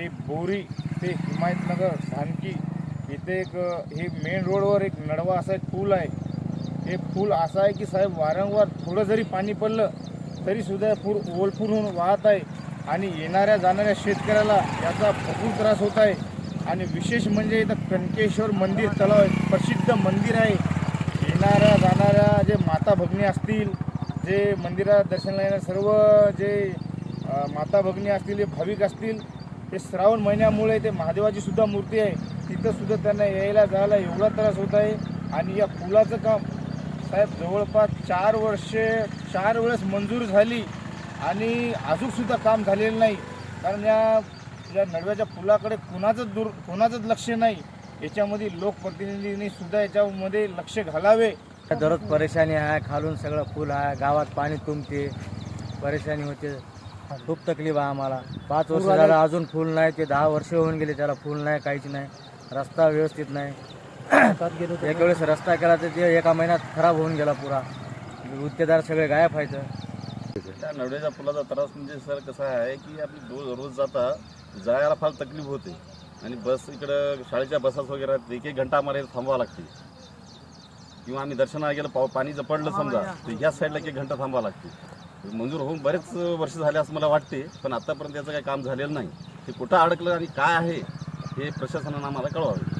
हे बोरी ते हिमायतनगर सानकी इथे एक हे मेन रोडवर एक नडवा असा एक पूल आहे. हे पूल असा आहे की साहेब वारंवार थोडं जरी पाणी पडलं तरीसुद्धा पूर ओलपूर होऊन वाहत आहे आणि येणाऱ्या जाणाऱ्या शेतकऱ्याला याचा भरपूर त्रास होत आहे. आणि विशेष म्हणजे इथं कनकेश्वर मंदिर तलाव आहे प्रसिद्ध मंदिर आहे. येणाऱ्या जाणाऱ्या जे माता भगिनी असतील जे मंदिरात दर्शनाला येणारे सर्व जे माता भगिनी असतील जे भाविक असतील हे श्रावण महिन्यामुळे ते महादेवाची सुद्धा मूर्ती आहे. तिथं सुद्धा त्यांना यायला जायला एवढा त्रास होत आहे. आणि या पुलाचं काम साहेब जवळपास चार वर्षे चार वेळेस मंजूर झाली आणि अजूनसुद्धा काम झालेलं नाही. कारण या या नडव्याच्या पुलाकडे कुणाचंच दूर कुणाचंच लक्ष नाही. याच्यामध्ये लोकप्रतिनिधींनी सुद्धा याच्यामध्ये लक्ष घालावे. दररोज परेशानी आहे खालून सगळं पूल आहे गावात पाणी तुंबते परेशानी होते. खूप तकलीफ आहे आम्हाला. पाच वर्ष झालं अजून फुल नाही ते दहा वर्ष होऊन गेले त्याला फुल नाही काहीच नाही. रस्ता व्यवस्थित नाही. एक वेळेस रस्ता केला तर ते एका महिन्यात खराब होऊन गेला पुरा. गुत्तेदार सगळे गायब व्हायचं. त्या नवड्याच्या पुलाचा त्रास म्हणजे सर कसा आहे की आपली दो रोज जाता जायला फार तकलीफ होते. आणि बस इकडं शाळेच्या बसेस वगैरे आहेत, एक एक घंटा आम्हाला इथं थांबावं लागते. किंवा आम्ही दर्शनाला गेलो पाव पाणी जर पडलं समजा तर ह्या साईडला एक एक घंटा थांबावं लागते. मंजूर होऊन बरेच वर्ष झाले असं मला वाटते पण आतापर्यंत त्याचं काही काम झालेलं नाही. ते कुठं अडकलं आणि काय आहे हे प्रशासनानं आम्हाला कळवावे.